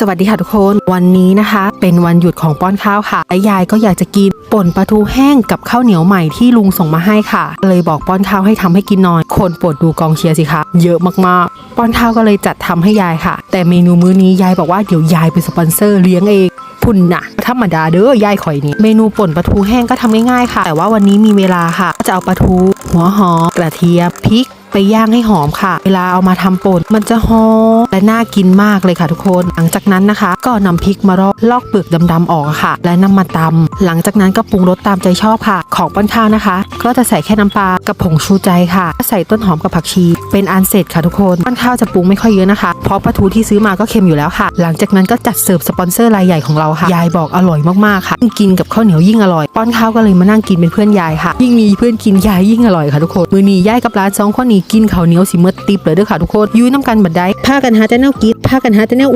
สวัสดีค่ะทุกคนวันนี้นะคะ เป็นวันหยุดของป้อนข้าวค่ะยายก็อยากจะกินป่นปลาทูแห้งกับข้าวเหนียวใหม่ที่ลุงส่งมาให้ค่ะ เลยบอกป้อนข้าวให้ทำให้กินหน่อยคนโปรดดูกองเชียร์สิคะเยอะมากๆ ป้อนข้าวก็เลยจัดทำให้ยายค่ะ แต่เมนูมื้อนี้ยายบอกว่าเดี๋ยวยายเป็นสปอนเซอร์เลี้ยงเองพุ่นน่ะธรรมดาเด้อยายข่อยนี่เมนูป่นปลาทูแห้งก็ทำง่ายๆค่ะ แต่ว่าวันนี้มีเวลาค่ะจะเอาปลาทูหัวหอมกระเทียมพริก ไปย่างให้หอมค่ะ เวลาเอามาทำป่นมันจะหอมและน่ากินมากเลยค่ะทุกคน หลังจากนั้นนะคะ ก็นำพริกมาลอกลอกเปลือกดำๆออกค่ะ และนำมาตำหลังจากนั้นก็ปรุงรสตามใจชอบค่ะ ของป้อนข้าวนะคะ ก็จะใส่แค่น้ำปลากับผงชูใจค่ะ ใส่ต้นหอมกับผักชี เป็นอันเสร็จค่ะทุกคนป้อนข้าวจะปรุงไม่ค่อยเยอะนะคะ เพราะปลาทูที่ซื้อมาก็เค็มอยู่แล้วค่ะ หลังจากนั้นก็จัดเสิร์ฟสปอนเซอร์รายใหญ่ของเราค่ะ ยายบอกอร่อยมากๆค่ะ กินกับข้าวเหนียวยิ่งอร่อย ป้อนข้าวก็เลยมานั่งกินเป็นเพื่อนยายค่ะ ยิ่งมีเพื่อนกินยายยิ่งอร่อยค่ะทุกคน มือนี้ยายกับร้านสองคนนี้กินข้าวเหนียวสิเมื่อติบเลยเด้อค่ะทุกคนยื้ยน้ำกันบัดได้พากันหาแต่แนวกินพากันหาแต่แนว